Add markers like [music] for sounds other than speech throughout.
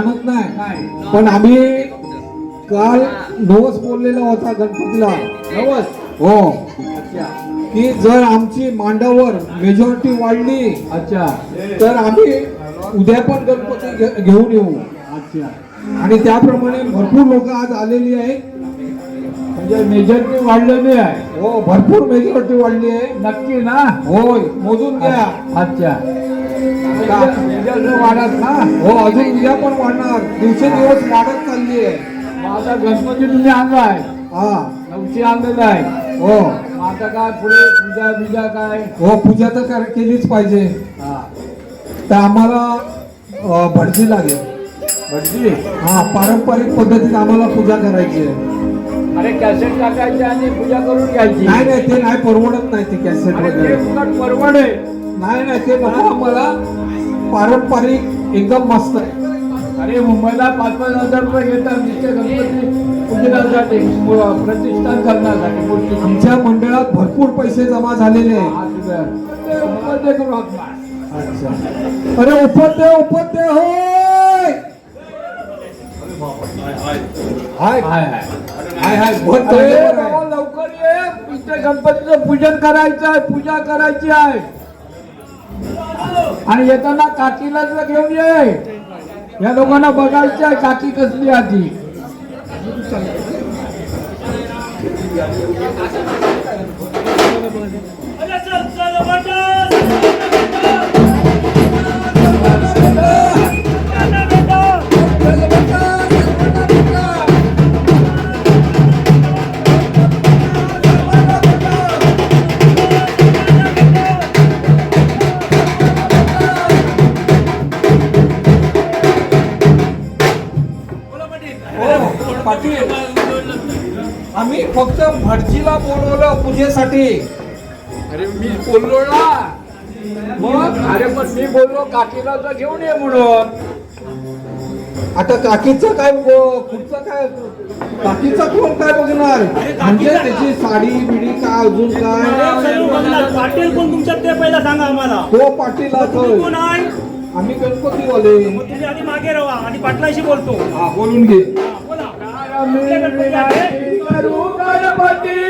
आणत नाही. पण आम्ही काल नवस बोललेला होता गणपतीला. नवस? हो. की जर आमची मांडावर मेजॉरिटी वाढली अच्छा. तर आम्ही उद्या पण गणपती घेऊन येऊ. अच्छा. आणि त्याप्रमाणे भरपूर लोक आज आलेली आहे म्हणजे मेजॉरिटी वाढलेली आहे. हो भरपूर मेजॉरिटी वाढली आहे. नक्की ना? होय मोजून घ्या. अच्छा. वाढत ना? हो अजून उद्या पण वाढणार. दिवसेंदिवस वाढत चालली आहे मग आता गणपती तुम्ही आणलाय हा. नवशी आणलेला आहे. हो. मग आता काय पुढे? पूजा बिजा काय? हो पूजा तर कर- केलीच पाहिजे. हा. तर आम्हाला अ, भटजी लागेल. भटजी? हा पारंपरिक पद्धतीत आम्हाला पूजा करायची आहे. अरे कॅसेट टाकायची आणि पूजा करून घ्यायची. नाही नाही ते नाही परवडत नाही ते कॅसेट अरे ते वगैरे. परवडे. नाही नाही ते नको आम्हाला पारंपरिक एकदम मस्त आहे. अरे मुंबईला पाच पाच हजार रुपये घेतात नुसते गणपती पूजनासाठी प्रतिष्ठान करण्यासाठी. मूर्ती आमच्या मंडळात भरपूर पैसे जमा झालेले आहे तुझं. ते उपद्य करू हाक मार. अच्छा. अरे उपद्य उपद्य होय! हाय. हाय हाय. हाय बहुत अरे बाबा. लवकर ये. इथे गणपतीचं पूजन करायचं आहे पूजा करायची आहे. आणि येताना काकीला घेऊन ये. या लोकांना बघायचं आहे काकी कसली आधी भटजीला बोलवलं पूजेसाठी. अरे मी बोललो ना मग? अरे पण मी बोललो काकीला तर घेऊन ये म्हणून. आता काकीचं काय पुढचं काय? काकीचा कोण काय बघणार? म्हणजे त्याची साडी बिडी काय अजून काय. पाटील कोण तुमच्यात ते पहिला सांगा आम्हाला. तो पाटील कोण आहे? आम्ही गणपतीवाले. मग तुम्ही आधी मागे राहा आणि पाटलाशी बोलतो. हा बोलून घे. हा, बोला. गणपती.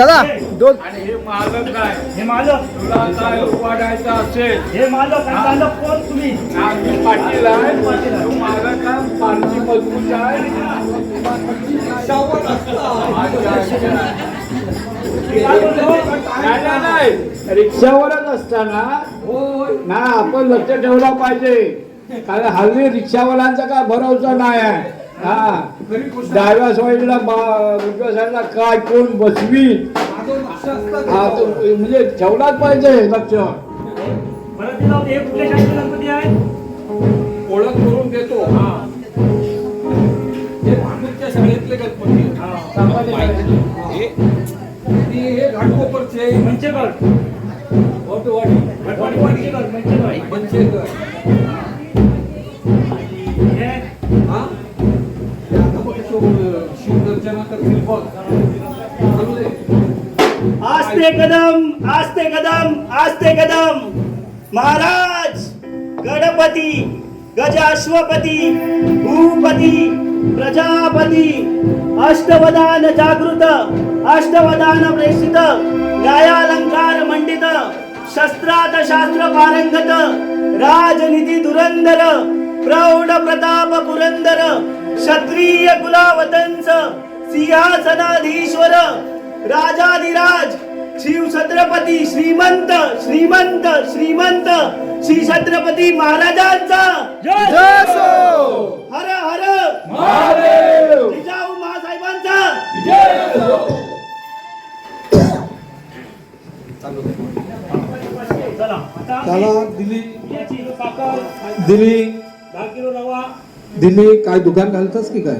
दादा दोन आणि हे मालक आहे हे मालक. तुला काय असेल. हे मालक आणि मालक कोण तुम्ही? आम्ही पाटील आहे. तू मालक आहे पार्टी मजबूत आहे नाही, नाही, नाही. रिक्षावरच असताना ना आपण लक्ष ठेवला पाहिजे. कारण हल्ली रिक्षावाल्यांचा काय भरोसा नाही आहे. हा. डाव्या साईडला बा- उजव्या साईडला काय कोण बसवी? हा तो म्हणजे ठेवलाच पाहिजे लक्ष. हे ओळख करून देतो. हे. शाळेतले गणपती. हे. घाटकोपरचे. मंचेकर. मंचेकर. आस्ते कदम आस्ते कदम आस्ते कदम. महाराज गणपती गजाश्वपती भूपती प्रजापती अष्टवदान जागृत अष्टवदान प्रेषित न्यायालंकार मंडित शस्त्रात शास्त्र पारंगत राजनिधी धुरंधर प्रौढ प्रताप पुरंदर क्षत्रिय कुलावतंस सिंहासनाधीश्वर राजाधिराज शिव छत्रपती श्रीमंत श्रीमंत श्रीमंत श्री छत्रपती महाराजांचा. हर हर. जिजाऊ महासाहेबांचा. दिली दिली दिली काय दुकान घालतस की काय?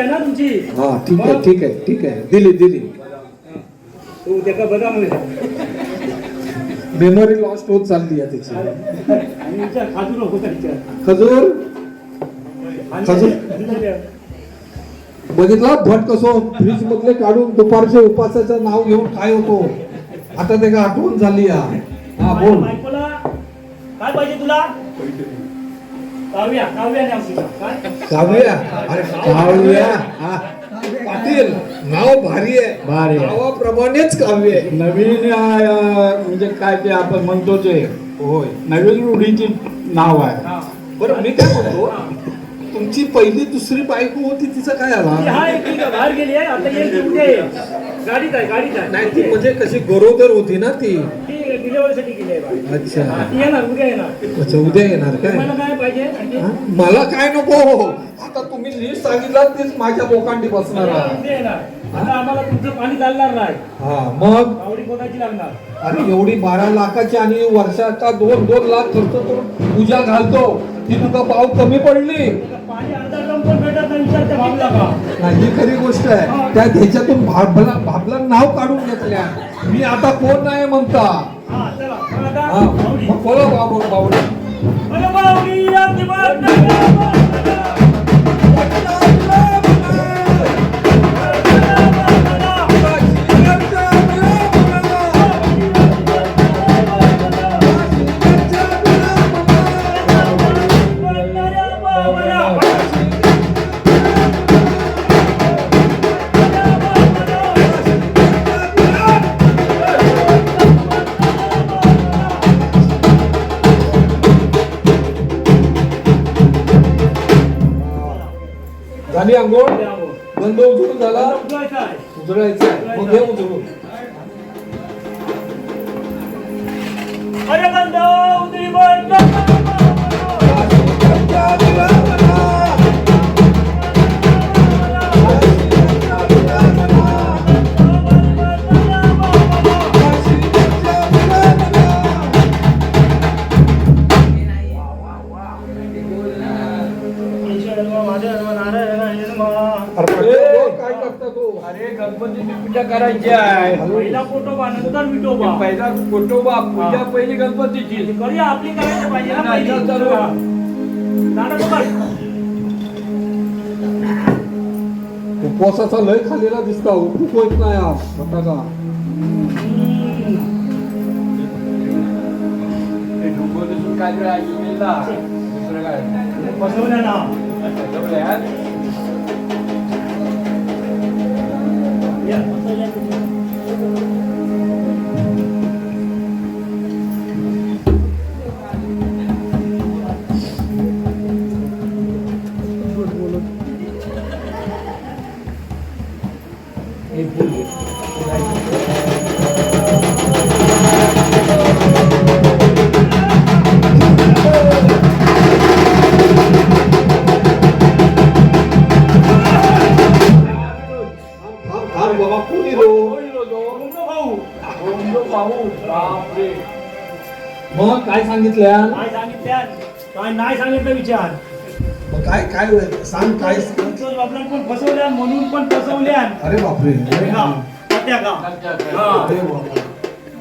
आहे ना तुमची? हा ठीक आहे ठीक आहे ठीक आहे. दिली दिली. तू त्याका बघा म्हणजे मेमरी लॉस्ट होत चालली आहे त्याची. खजूर आणि- खाजू? बघितला? भट कसो फ्रीज मधले काढून दुपारचे उपासाचं नाव घेऊन काय होतो? आता ते का आठवण झाली हा हा बोल. काय पाहिजे तुला? काव्या काव्या नाव तुझं. काय? काव्या? अरे काव्या? हा. पाटील नाव भारी आहे. भारी आहे. नावाप्रमाणेच काव्य आहे. नवीन अं, म्हणजे काय ते आपण म्हणतो ते होय. नवीन रूढीची नाव आहे. हा. बरं मी काय म्हणतो तुमची पहिली दुसरी बायको होती तिचं काय ती आला हाय ती बाहेर गेली आहे आता येईल ती उद्या येईल गाडीत आहे गाडीत आहे. नाही ती म्हणजे कशी गरोदर होती ना ती? ती डिलिव्हरीसाठी गेली आहे बाहेर. अच्छा. हा, येणार उद्या येणार. अच्छा उद्या येणार काय? तुम्हाला काय पाहिजे? आणखी? हा? मला काय नको. आता तुम्ही लिस्ट सांगितलं तेच माझ्या बोकांडी बसणार आहे. उद्या येणार. आता आम्हाला तुमचं पाणी चालणार नाही. हा मग? आवडी कोणाची लागणार? अरे एवढी बारा लाखाची आणि वर्षाचा दोन दोन लाख खर्च करून पूजा घालतो. ती तुका पाव कमी पडली. पाणी अर्धा टन पण भेटत नाही विचार त्या भागला का? नाही ही खरी गोष्ट आहे. त्या ह्याच्यातून भाबला भाबला नाव काढून घेतल्या. मी आता कोण नाही म्हणता. हा बोला बाबू बावडे गणपतीची पूजा करायची आहे पहिला फोटो नंतर विठोबा पहिला कोटोबा पूजा पहिली गणपतीची करूया आपली करायला पाहिजे ना नाही, पहिली. चालू आहे. नाटक बघ. उपवासाचा लय खालेला दिसता उपवास होत नाही हा बटाका ते डोंगर दिसून काय तरी ऐकून येईल ना. दुसरं काय बसवल्या ना जमलं यार. या, सांगितल्या? काय सांगितल्या? काय नाही सांगितलं विचार. मग काय काय सांग काय संतोष बाबला पण फसवल्या म्हणून पण फसवल्या. अरे बापरे. का? सत्या का? हा. अरे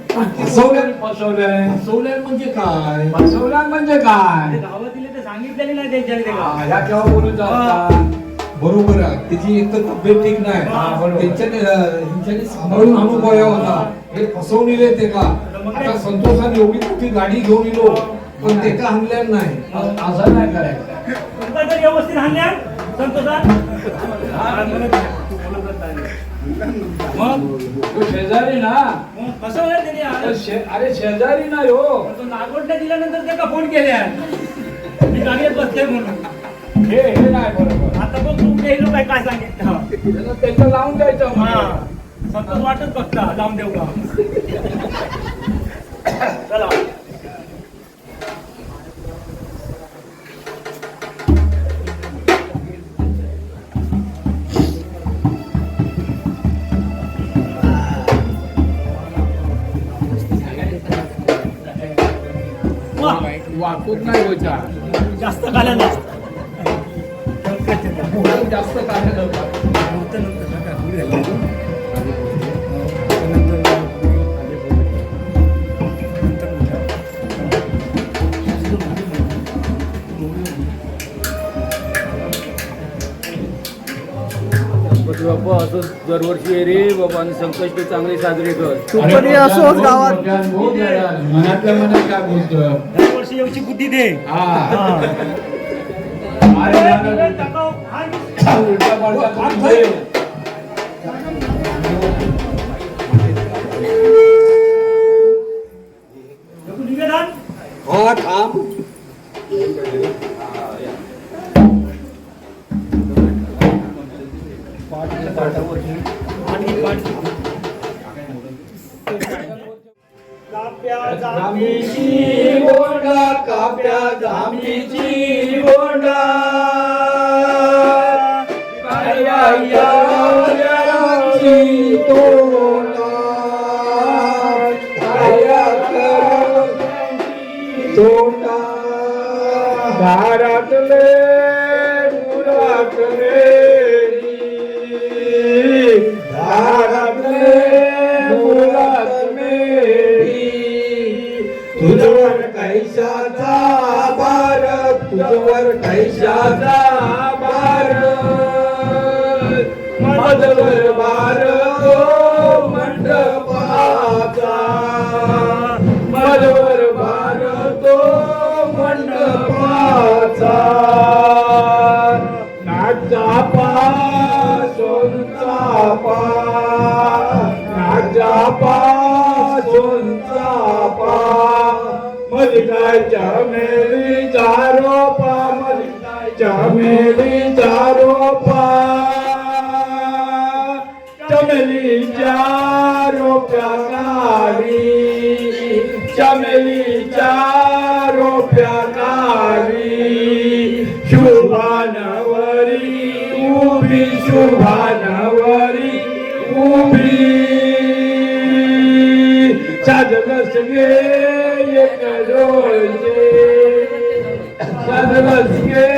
फसवल्या फसवल्या? म्हणजे काय? फसवल्या म्हणजे काय? ते गावात दिले ते सांगितलेले नाही त्यांच्याने ते हा, का ह्या केव्हा बोलून जातात बरोबर त्याची एक तर तब्येत ठीक नाही. हा. त्यांच्याने अं, ह्यांच्याने सांभाळून आणू पाया होता. हे फसवलेले ते का? आता संतोषाने एवढी मोठी गाडी घेऊन येलो पण ते का आणल्या नाही? असं नाही करायचं. व्यवस्थित हा, नाही. मग? तो शेजारी ना. शे- अरे शेजारी नाही हो. तो नागोटला दिल्यानंतर त्याला फोन केल्या मी गाडीत बसते म्हणून. हे हे नाही बरोबर आता काय काय सांगितलं त्याला त्याचं लावून द्यायचं हा. वाटच बघता लावून देऊ का? चला. वा. कापूस नाही होता जास्त काल्या जास्त जास्त काढलं गणपती बाप्पा असं दरवर्षी ये रे बाबा आणि संकष्टी चांगली साजरी कर. तू पण ये असोच गावात. मनातल्या मनात काय बोलतोय? दरवर्षी येऊची बुद्धी दे. हा. हो हा, उलटा थांब काप्या जांभीची काया याची भारतले काया करती तोंडा दारातले तुझवर कैशाचा बार तुझवर कैशाचा बार मधवर बार तो मंडपाचा मधवर बार तो मंडपाचा नाचापा सोनचापा नाचापा सोनचापा मलिकाच्या मेली चारोपा मलिकाच्या मेली चारोपा चमेलीच्या रोप्या काढी शुभानवरी उभी शुभानवरी उभी साधलस गे एक डोळे साधलस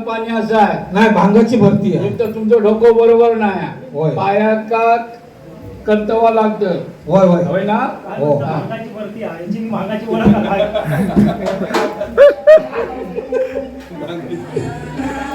पाणी असं आहे. नाही भांगाची भरती आहे. तर तुमचं डोकं बरोबर नाही. होय. पायाका कंतवा लागत? होय होय. होय ना? हो. भरती आहे. [laughs]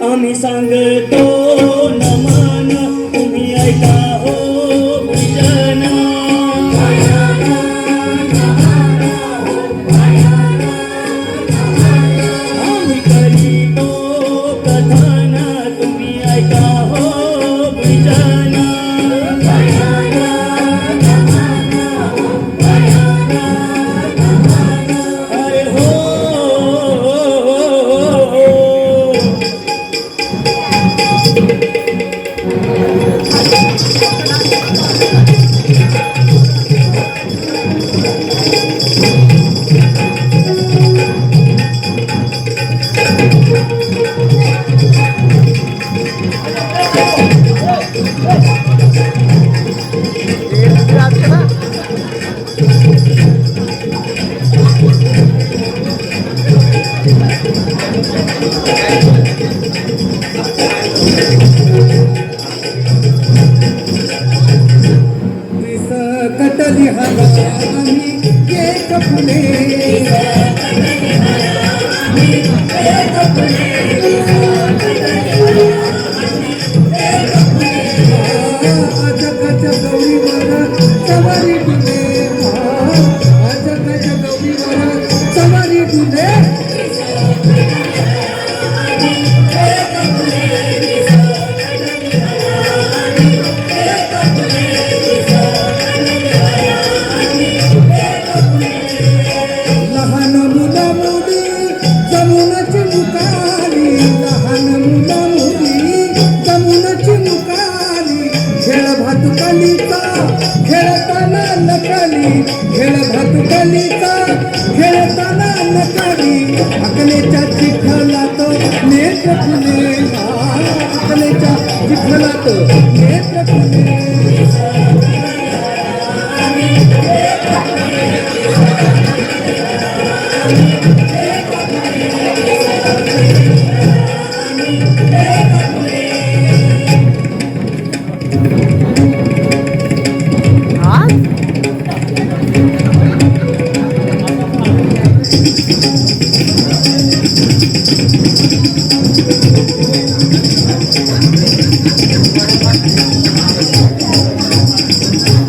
અમે સંગ તો નમન नेत्र फुले Thank you.